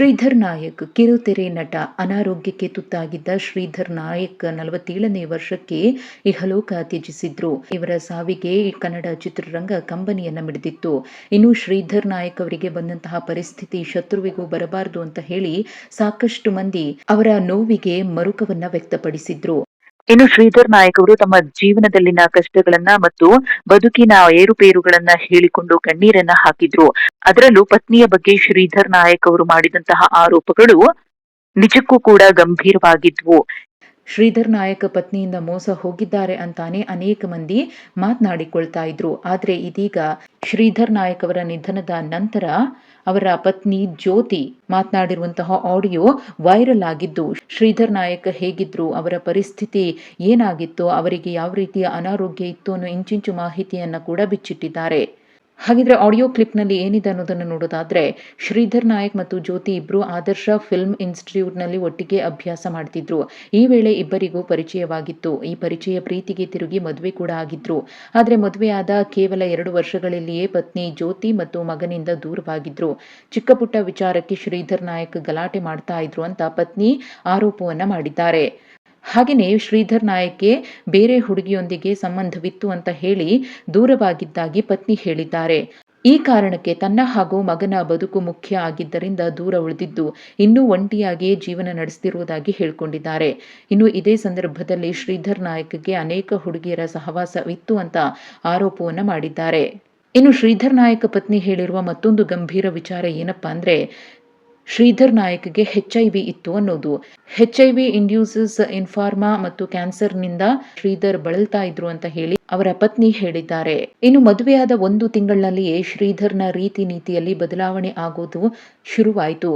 ಶ್ರೀಧರ್ ನಾಯಕ್ ಕಿರುತೆರೆ ನಟ, ಅನಾರೋಗ್ಯಕ್ಕೆ ತುತ್ತಾಗಿದ್ದ ಶ್ರೀಧರ್ ನಾಯಕ್ ನಲವತ್ತೇಳನೇ ವರ್ಷಕ್ಕೆ ಇಹಲೋಕ ತ್ಯಜಿಸಿದ್ರು. ಇವರ ಸಾವಿಗೆ ಕನ್ನಡ ಚಿತ್ರರಂಗ ಕಂಬನಿಯನ್ನ ಮಿಡಿದಿತ್ತು. ಇನ್ನು ಶ್ರೀಧರ್ ನಾಯಕ್ ಅವರಿಗೆ ಬಂದಂತಹ ಪರಿಸ್ಥಿತಿ ಶತ್ರುವಿಗೂ ಬರಬಾರದು ಅಂತ ಹೇಳಿ ಸಾಕಷ್ಟು ಮಂದಿ ಅವರ ನೋವಿಗೆ ಮರುಕವನ್ನ ವ್ಯಕ್ತಪಡಿಸಿದ್ರು. ಇನ್ನು ಶ್ರೀಧರ್ ನಾಯಕ್ ಅವರು ತಮ್ಮ ಜೀವನದಲ್ಲಿನ ಕಷ್ಟಗಳನ್ನ ಮತ್ತು ಬದುಕಿನ ಏರುಪೇರುಗಳನ್ನ ಹೇಳಿಕೊಂಡು ಕಣ್ಣೀರನ್ನ ಹಾಕಿದ್ರು. ಅದರಲ್ಲೂ ಪತ್ನಿಯ ಬಗ್ಗೆ ಶ್ರೀಧರ್ ನಾಯಕ್ ಅವರು ಮಾಡಿದಂತಹ ಆರೋಪಗಳು ನಿಜಕ್ಕೂ ಕೂಡ ಗಂಭೀರವಾಗಿದ್ವು. ಶ್ರೀಧರ್ ನಾಯಕ ಪತ್ನಿಯಿಂದ ಮೋಸ ಹೋಗಿದ್ದಾರೆ ಅಂತಾನೆ ಅನೇಕ ಮಂದಿ ಮಾತನಾಡಿಕೊಳ್ತಾ ಇದ್ರು. ಆದರೆ ಇದೀಗ ಶ್ರೀಧರ್ ನಾಯಕ್ ಅವರ ನಿಧನದ ನಂತರ ಅವರ ಪತ್ನಿ ಜ್ಯೋತಿ ಮಾತನಾಡಿರುವಂತಹ ಆಡಿಯೋ ವೈರಲ್ ಆಗಿದ್ದು, ಶ್ರೀಧರ್ ನಾಯಕ್ ಹೇಗಿದ್ರು, ಅವರ ಪರಿಸ್ಥಿತಿ ಏನಾಗಿತ್ತು, ಅವರಿಗೆ ಯಾವ ರೀತಿಯ ಅನಾರೋಗ್ಯ ಇತ್ತು ಅನ್ನೋ ಇಂಚಿಂಚು ಮಾಹಿತಿಯನ್ನ ಕೂಡ ಬಿಚ್ಚಿಟ್ಟಿದ್ದಾರೆ. ಹಾಗಿದ್ರೆ ಆಡಿಯೋ ಕ್ಲಿಪ್ನಲ್ಲಿ ಏನಿದೆ ಅನ್ನೋದನ್ನು ನೋಡೋದಾದ್ರೆ ಶ್ರೀಧರ್ ನಾಯಕ್ ಮತ್ತು ಜ್ಯೋತಿ ಇಬ್ರು ಆದರ್ಶ ಫಿಲ್ಮ್ ಇನ್ಸ್ಟಿಟ್ಯೂಟ್ನಲ್ಲಿ ಒಟ್ಟಿಗೆ ಅಭ್ಯಾಸ ಮಾಡ್ತಿದ್ರು. ಈ ವೇಳೆ ಇಬ್ಬರಿಗೂ ಪರಿಚಯವಾಗಿತ್ತು. ಈ ಪರಿಚಯ ಪ್ರೀತಿಗೆ ತಿರುಗಿ ಮದುವೆ ಕೂಡ ಆಗಿದ್ರು. ಆದರೆ ಮದುವೆಯಾದ ಕೇವಲ ಎರಡು ವರ್ಷಗಳಲ್ಲಿಯೇ ಪತ್ನಿ ಜ್ಯೋತಿ ಮತ್ತು ಮಗನಿಂದ ದೂರವಾಗಿದ್ರು. ಚಿಕ್ಕ ಪುಟ್ಟ ವಿಚಾರಕ್ಕೆ ಶ್ರೀಧರ್ ನಾಯಕ್ ಗಲಾಟೆ ಮಾಡ್ತಾ ಇದ್ರು ಅಂತ ಪತ್ನಿ ಆರೋಪವನ್ನ ಮಾಡಿದ್ದಾರೆ. ಹಾಗೆಯೇ ಶ್ರೀಧರ್ ನಾಯಕ್ಗೆ ಬೇರೆ ಹುಡುಗಿಯೊಂದಿಗೆ ಸಂಬಂಧವಿತ್ತು ಅಂತ ಹೇಳಿ ದೂರವಾಗಿದ್ದಾಗಿ ಪತ್ನಿ ಹೇಳಿದ್ದಾರೆ. ಈ ಕಾರಣಕ್ಕೆ ತನ್ನ ಹಾಗೂ ಮಗನ ಬದುಕು ಮುಖ್ಯ ಆಗಿದ್ದರಿಂದ ದೂರ ಉಳಿದಿದ್ದು ಇನ್ನೂ ಒಂಟಿಯಾಗಿಯೇ ಜೀವನ ನಡೆಸುತ್ತಿರುವುದಾಗಿ ಹೇಳಿಕೊಂಡಿದ್ದಾರೆ. ಇನ್ನು ಇದೇ ಸಂದರ್ಭದಲ್ಲಿ ಶ್ರೀಧರ್ ನಾಯಕ್ಗೆ ಅನೇಕ ಹುಡುಗಿಯರ ಸಹವಾಸವಿತ್ತು ಅಂತ ಆರೋಪವನ್ನು ಮಾಡಿದ್ದಾರೆ. ಇನ್ನು ಶ್ರೀಧರ್ ನಾಯಕ ಪತ್ನಿ ಹೇಳಿರುವ ಮತ್ತೊಂದು ಗಂಭೀರ ವಿಚಾರ ಏನಪ್ಪಾ ಅಂದ್ರೆ ಶ್ರೀಧರ್ ನಾಯಕ್ಗೆ ಹೆಚ್ ಐ ವಿ ಇತ್ತು ಅನ್ನೋದು. ಹೆಚ್ ಐ ವಿ ಇಂಡ್ಯೂಸಸ್ ಇನ್ಫಾರ್ಮಾ ಮತ್ತು ಕ್ಯಾನ್ಸರ್ನಿಂದ ಶ್ರೀಧರ್ ಬಳಲ್ತಾ ಇದ್ರು ಅಂತ ಹೇಳಿ ಅವರ ಪತ್ನಿ ಹೇಳಿದ್ದಾರೆ. ಇನ್ನು ಮದುವೆಯಾದ ಒಂದು ತಿಂಗಳಿನಲ್ಲಿಯೇ ಶ್ರೀಧರ್ನ ರೀತಿ ನೀತಿಯಲ್ಲಿ ಬದಲಾವಣೆ ಆಗೋದು ಶುರುವಾಯಿತು.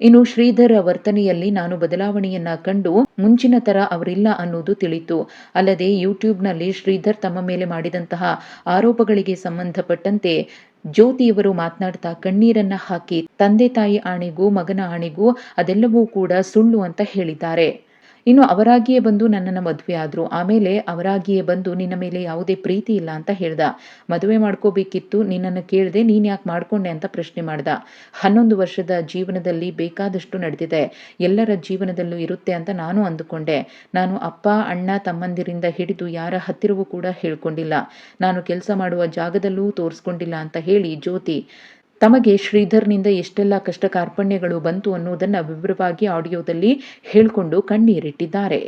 ಇನ್ನು ಶ್ರೀಧರ್ ವರ್ತನೆಯಲ್ಲಿ ನಾನು ಬದಲಾವಣೆಯನ್ನ ಕಂಡು ಮುಂಚಿನ ತರ ಅವರಿಲ್ಲ ಅನ್ನೋದು ತಿಳಿತು. ಅಲ್ಲದೆ ಯೂಟ್ಯೂಬ್ನಲ್ಲಿ ಶ್ರೀಧರ್ ತಮ್ಮ ಮೇಲೆ ಮಾಡಿದಂತಹ ಆರೋಪಗಳಿಗೆ ಸಂಬಂಧಪಟ್ಟಂತೆ ಜ್ಯೋತಿಯವರು ಮಾತನಾಡ್ತಾ ಕಣ್ಣೀರನ್ನ ಹಾಕಿ ತಂದೆ ತಾಯಿ ಆಣೆಗೂ ಮಗನ ಆಣೆಗೂ ಅದೆಲ್ಲವೂ ಕೂಡ ಸುಳ್ಳು ಅಂತ ಹೇಳಿದ್ದಾರೆ. ಇನ್ನು ಅವರಾಗಿಯೇ ಬಂದು ನನ್ನನ್ನು ಮದುವೆ ಆದರು. ಆಮೇಲೆ ಅವರಾಗಿಯೇ ಬಂದು ನಿನ್ನ ಮೇಲೆ ಯಾವುದೇ ಪ್ರೀತಿ ಇಲ್ಲ ಅಂತ ಹೇಳ್ದ. ಮದುವೆ ಮಾಡ್ಕೋಬೇಕಿತ್ತು, ನಿನ್ನನ್ನು ಕೇಳದೆ ನೀನು ಯಾಕೆ ಮಾಡ್ಕೊಂಡೆ ಅಂತ ಪ್ರಶ್ನೆ ಮಾಡ್ದ. ಹನ್ನೊಂದು ವರ್ಷದ ಜೀವನದಲ್ಲಿ ಬೇಕಾದಷ್ಟು ನಡೆದಿದೆ. ಎಲ್ಲರ ಜೀವನದಲ್ಲೂ ಇರುತ್ತೆ ಅಂತ ನಾನು ಅಂದುಕೊಂಡೆ. ನಾನು ಅಪ್ಪ, ಅಣ್ಣ, ತಮ್ಮಂದಿರಿಂದ ಹಿಡಿದು ಯಾರ ಹತ್ತಿರವೂ ಕೂಡ ಹೇಳ್ಕೊಂಡಿಲ್ಲ. ನಾನು ಕೆಲಸ ಮಾಡುವ ಜಾಗದಲ್ಲೂ ತೋರಿಸ್ಕೊಂಡಿಲ್ಲ ಅಂತ ಹೇಳಿ ಜ್ಯೋತಿ. ತಮಗೆ ಶ್ರೀಧರ್ನಿಂದ ಎಷ್ಟೆಲ್ಲ ಕಷ್ಟ ಕಾರ್ಪಣ್ಯಗಳು ಬಂತು ಅನ್ನುವುದನ್ನು ವಿವರವಾಗಿ ಆಡಿಯೋದಲ್ಲಿ ಹೇಳಿಕೊಂಡು ಕಣ್ಣೀರಿಟ್ಟಿದ್ದಾರೆ.